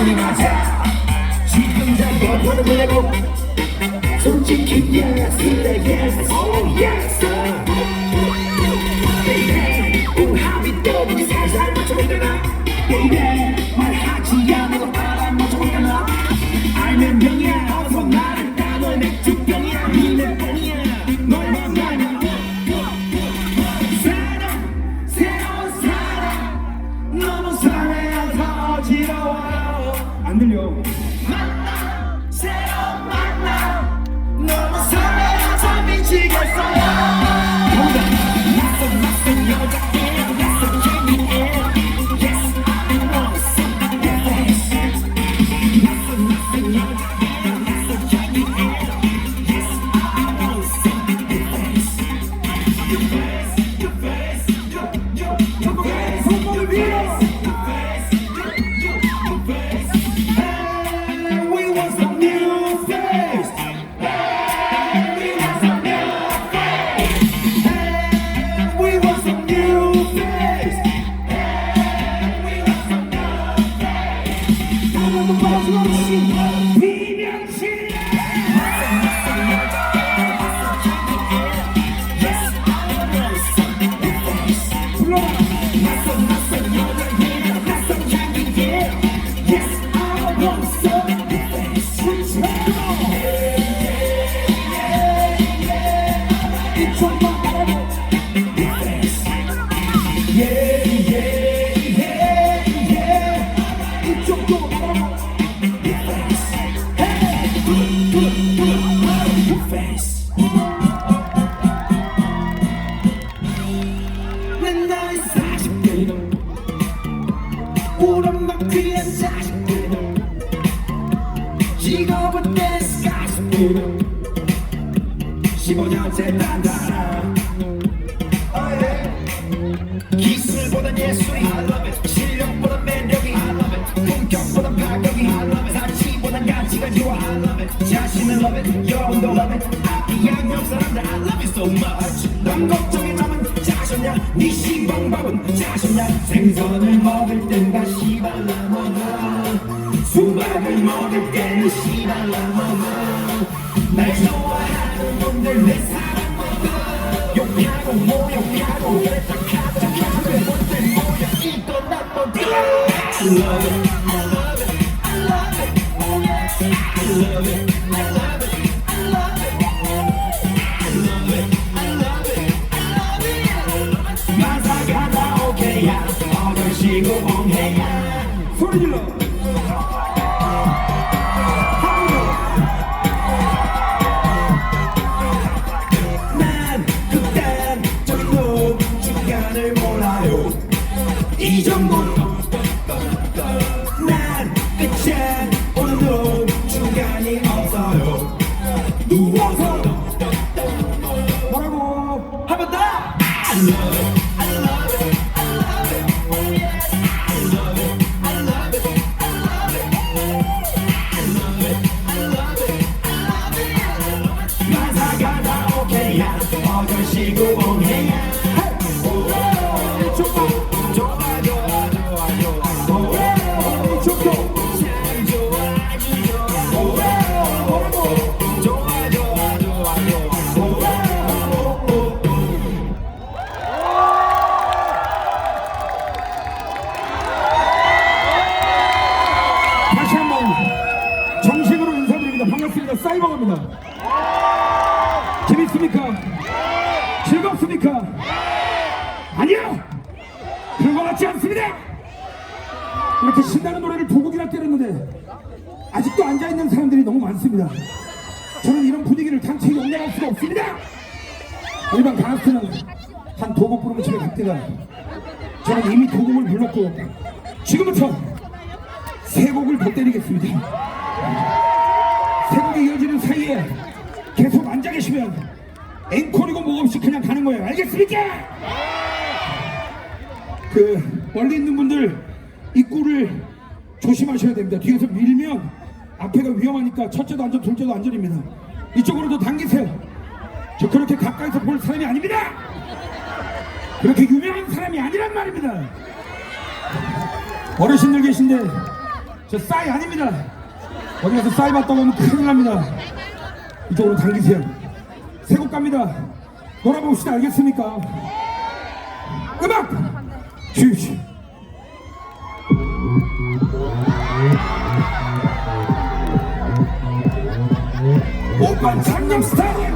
우리 맞아 지금 잘 버텨도 되고 솔직히 yes yes oh yes One, two, 사치보단 가치가 좋아 자신을 love it 여러분도 love it 앞이 양옆 사람들 I love you so much. 남 걱정에 남은 자셨냐? 네 시방밥은 자셨냐? 생선을 먹을 땐다 시발라 먹어. 수박을 먹을 때는 시발라 먹어. 날 좋아하는 놈들 내 사랑 먹어. 욕하고 모욕하고 그랬다 카자 카자 못들 모여 이건 나쁜 I love it 마사가다 오케이야. 어글시고 엉해야. 소리 질러 계속 앉아 계시면 앵콜이고 뭐가 없이 그냥 가는 거예요. 알겠습니까? 그 멀리 있는 분들 입구를 조심하셔야 됩니다. 뒤에서 밀면 앞에가 위험하니까 첫째도 안전, 둘째도 안전입니다. 이쪽으로도 당기세요. 저 그렇게 가까이서 볼 사람이 아닙니다. 그렇게 유명한 사람이 아니란 말입니다. 어르신들 계신데 저 싸이 아닙니다. 어디 가서 싸이 봤다고 하면 큰일 납니다. 이쪽으로 당기세요. 세곡 갑니다. 놀아봅시다. 알겠습니까? 음악 주시 오빠 장념 스타일!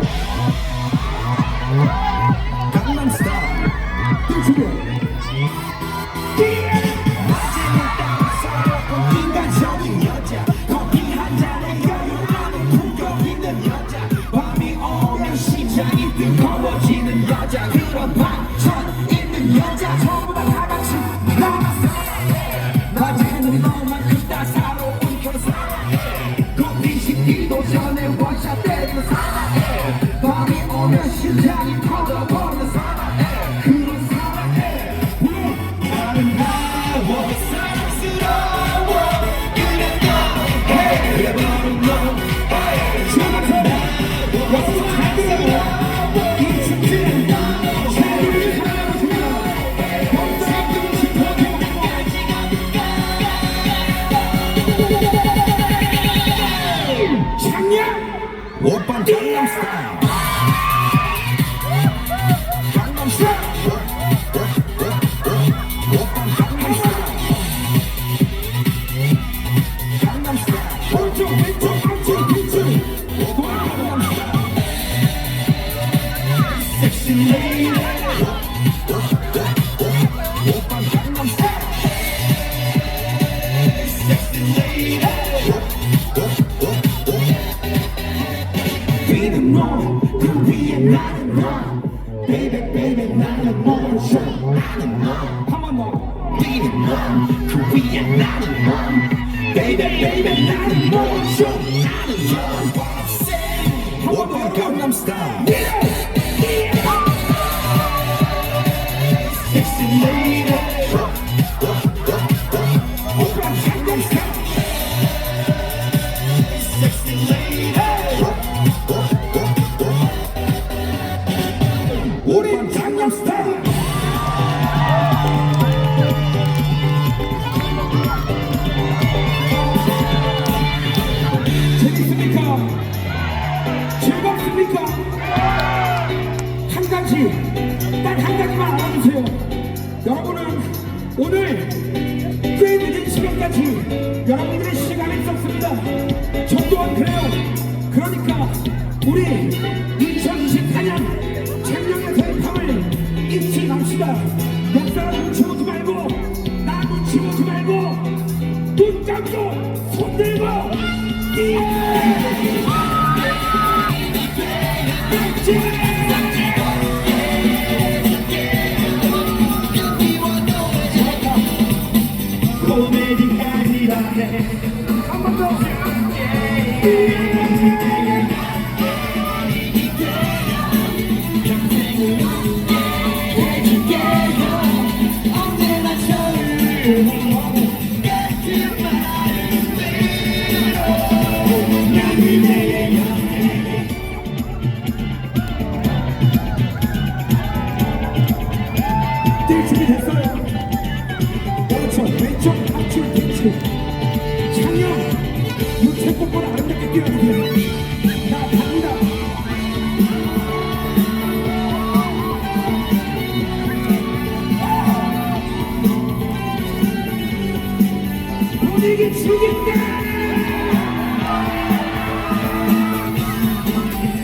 baby no 그 위에 나는 너 baby baby 나는 멈춰 나는 너 한번 더 baby 너그 위에 나는 너 baby baby 나는 멈춰 나는 너 오늘 꽤 늦은 시간까지 여러분들의 시간을 썼습니다. 저 또한 그래요. 그러니까 우리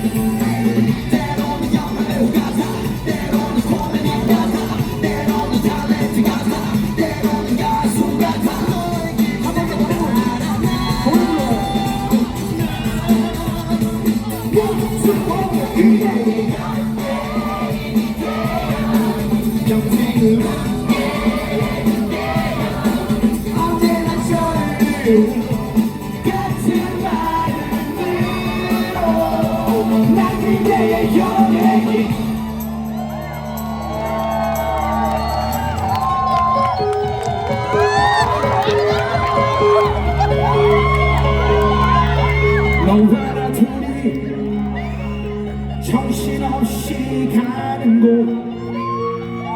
you. 정신없이 가는 곳.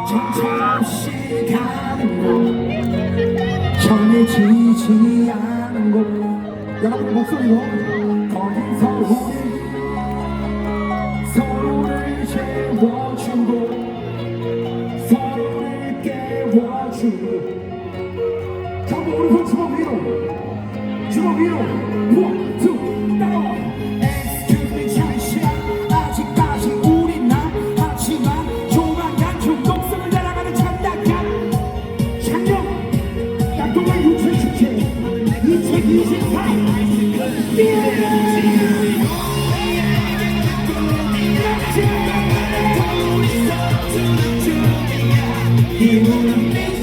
정처없이 가는 곳. 정해지지 않은 곳. 여러분 목소리로 거기서 우리 서로를 채워주고 서로를 깨워주고. 전부 우리 손 주먹 위로. 주먹 위로. 이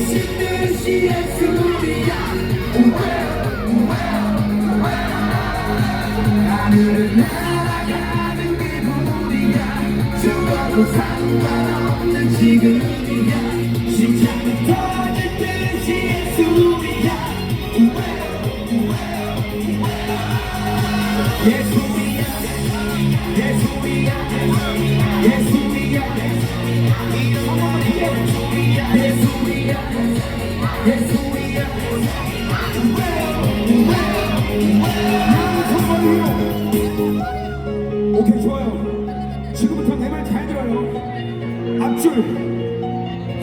지금부터 내 말 잘 들어요. 앞줄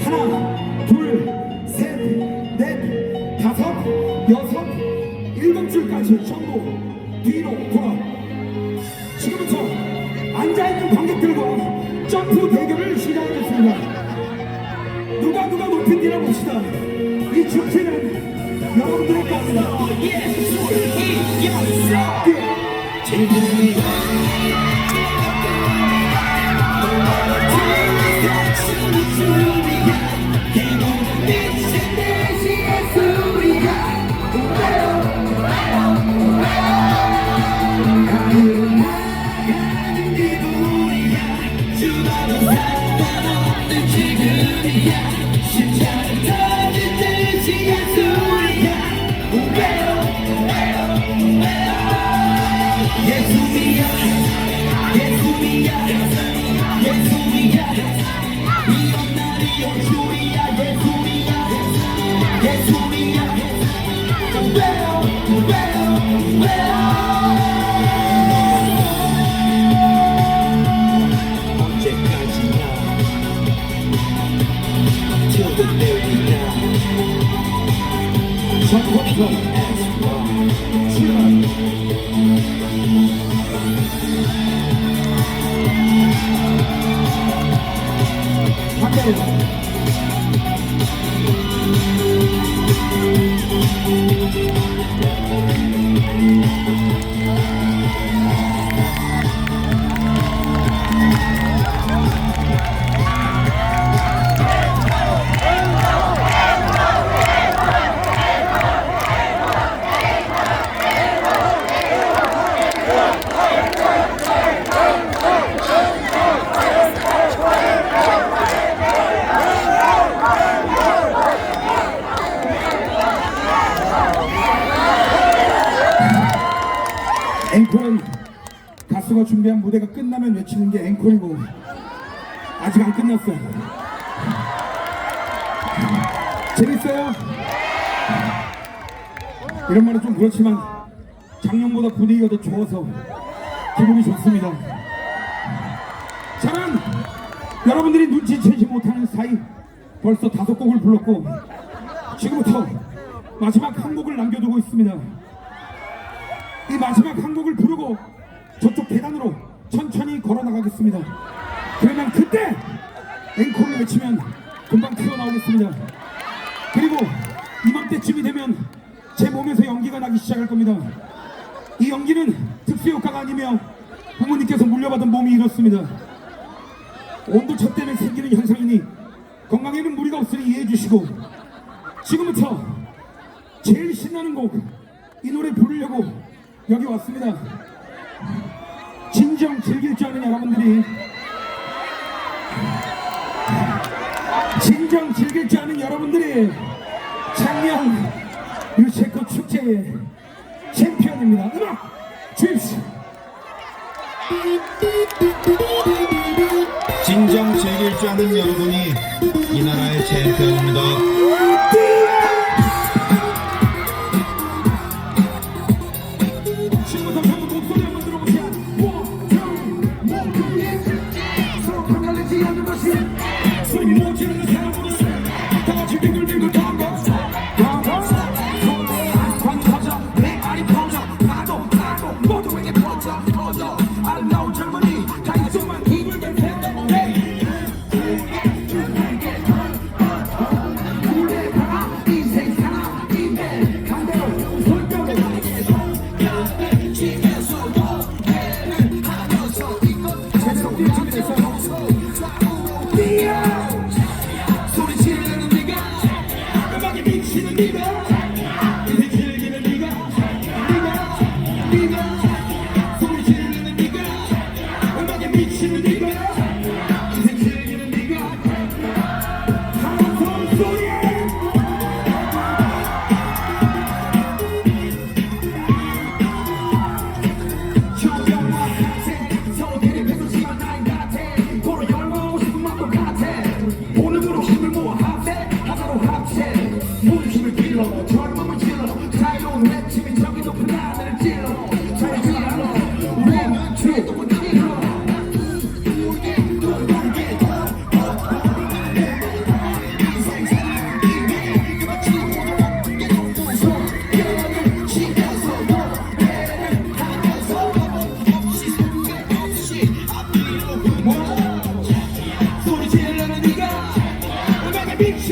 하나 둘 셋 넷 다섯 여섯 일곱 줄까지 전부 전 반대 아직 안 끝났어. 재밌어요? 이런 말은 좀 그렇지만 작년보다 분위기가 더 좋아서 기분이 좋습니다. 저는 여러분들이 눈치채지 못하는 사이 벌써 다섯 곡을 불렀고 지금부터 마지막 한 곡을 남겨두고 있습니다. 이 마지막 한 곡을 부르고 저쪽 계단으로 천천히 걸어 나가겠습니다. 그러면 그때 앵콜을 외치면 금방 튀어나오겠습니다. 그리고 이맘때쯤이 되면 제 몸에서 연기가 나기 시작할 겁니다. 이 연기는 특수효과가 아니며 부모님께서 물려받은 몸이 이렇습니다. 온도차 때문에 생기는 현상이니 건강에는 무리가 없으니 이해해 주시고 지금부터 제일 신나는 곡 이 노래 부르려고 여기 왔습니다. 진정 즐길 줄 아는 여러분들이 진정 즐길 줄 아는 여러분들이 작년 유체코 축제의 챔피언입니다. 음악 주십시오. 진정 즐길 줄 아는 여러분이 이 나라의 챔피언입니다. 소리 못 지르는 사람들은 다 같이 빙글빙글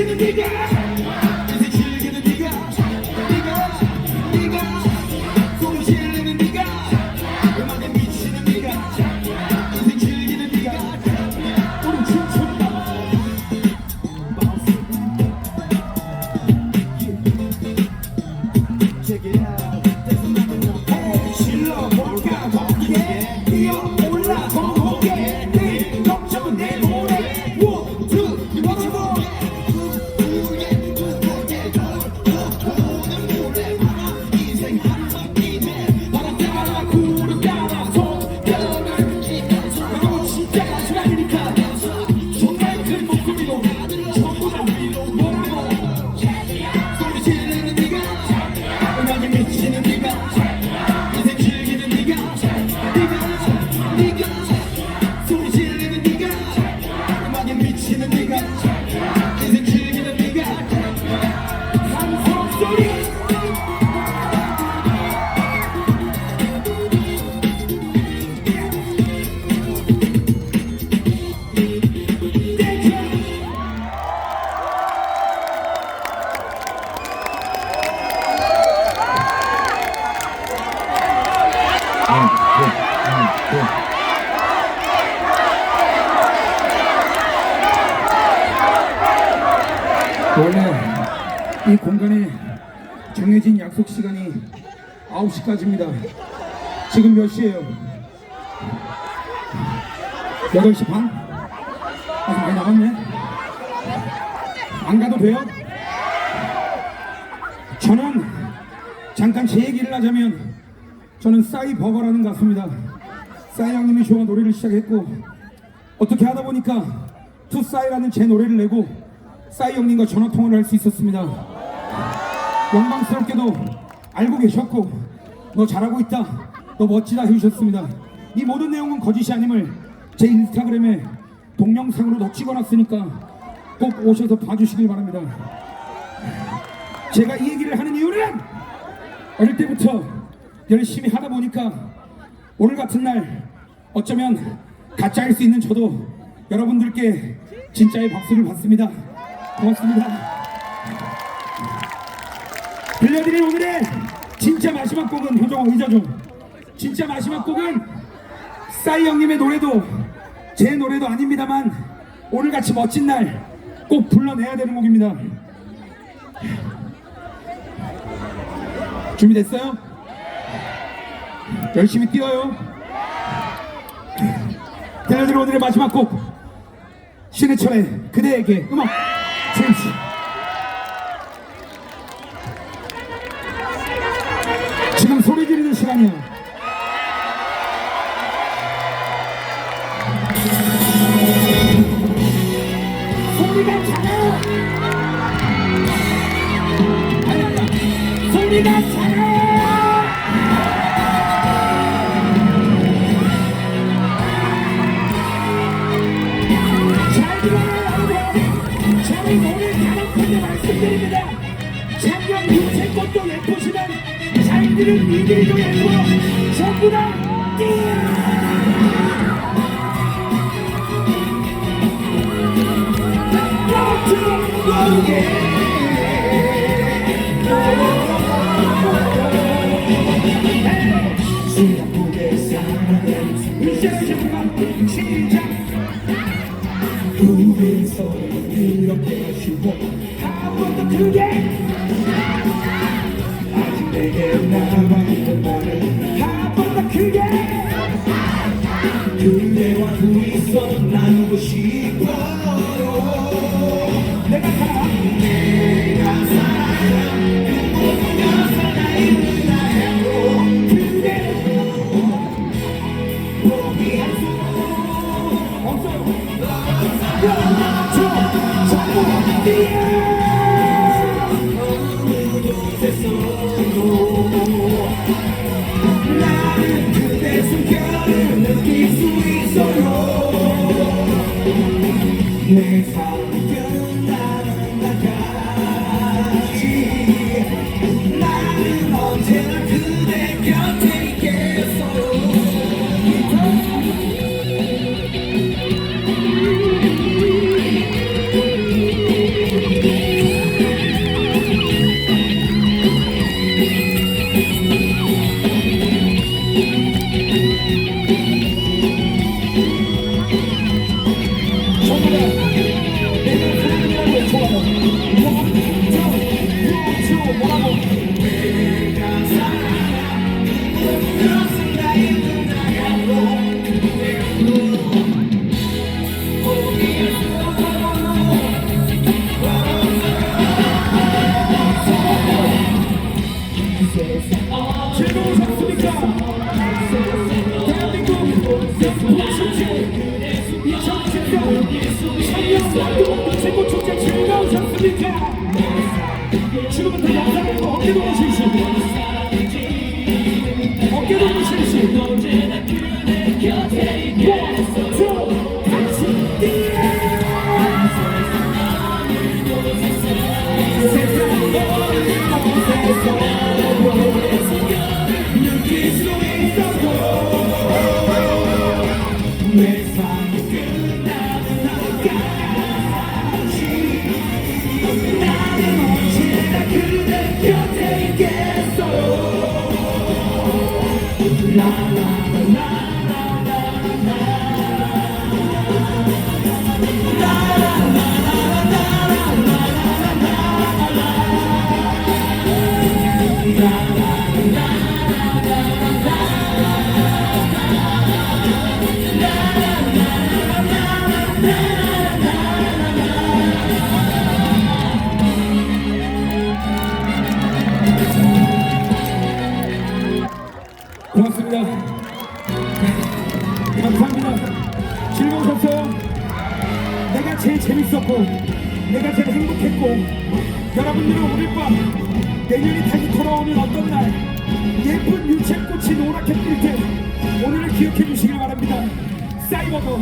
to the big guy. 원래 이 공간에 정해진 약속 시간이 9시까지입니다. 지금 몇 시예요? 8시 반? 아직 많이 남았네. 안 가도 돼요? 저는 잠깐 제 얘기를 하자면 저는 싸이 버거라는 가수입니다. 싸이 형님이 좋아 노래를 시작했고 어떻게 하다 보니까 투싸이라는 제 노래를 내고 싸이 형님과 전화 통화를 할 수 있었습니다. 영광스럽게도 알고 계셨고 너 잘하고 있다, 너 멋지다 해주셨습니다. 이 모든 내용은 거짓이 아님을 제 인스타그램에 동영상으로 더 찍어놨으니까 꼭 오셔서 봐주시길 바랍니다. 제가 이 얘기를 하는 이유는 어릴 때부터 열심히 하다 보니까 오늘 같은 날 어쩌면 가짜일 수 있는 저도 여러분들께 진짜의 박수를 받습니다. 고맙습니다. 들려드릴 오늘의 진짜 마지막 곡은 효정아 의자 좀. 진짜 마지막 곡은 싸이 형님의 노래도 제 노래도 아닙니다만 오늘같이 멋진 날 꼭 불러내야 되는 곡입니다. 준비됐어요? 열심히 뛰어요. 들려드릴 오늘의 마지막 곡 신해철의 그대에게 음악 주 한번더 크게 아직 내게 남아 재밌었고, 내가 제일 행복했고, 여러분들은 오늘 밤 내년이 다시 돌아오는 어떤 날, 예쁜 유채꽃이 노랗게 필 때, 오늘을 기억해 주시길 바랍니다. 사이버도,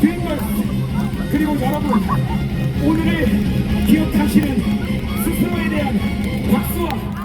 드림걸스, 그리고 여러분, 오늘을 기억하시는 스스로에 대한 박수와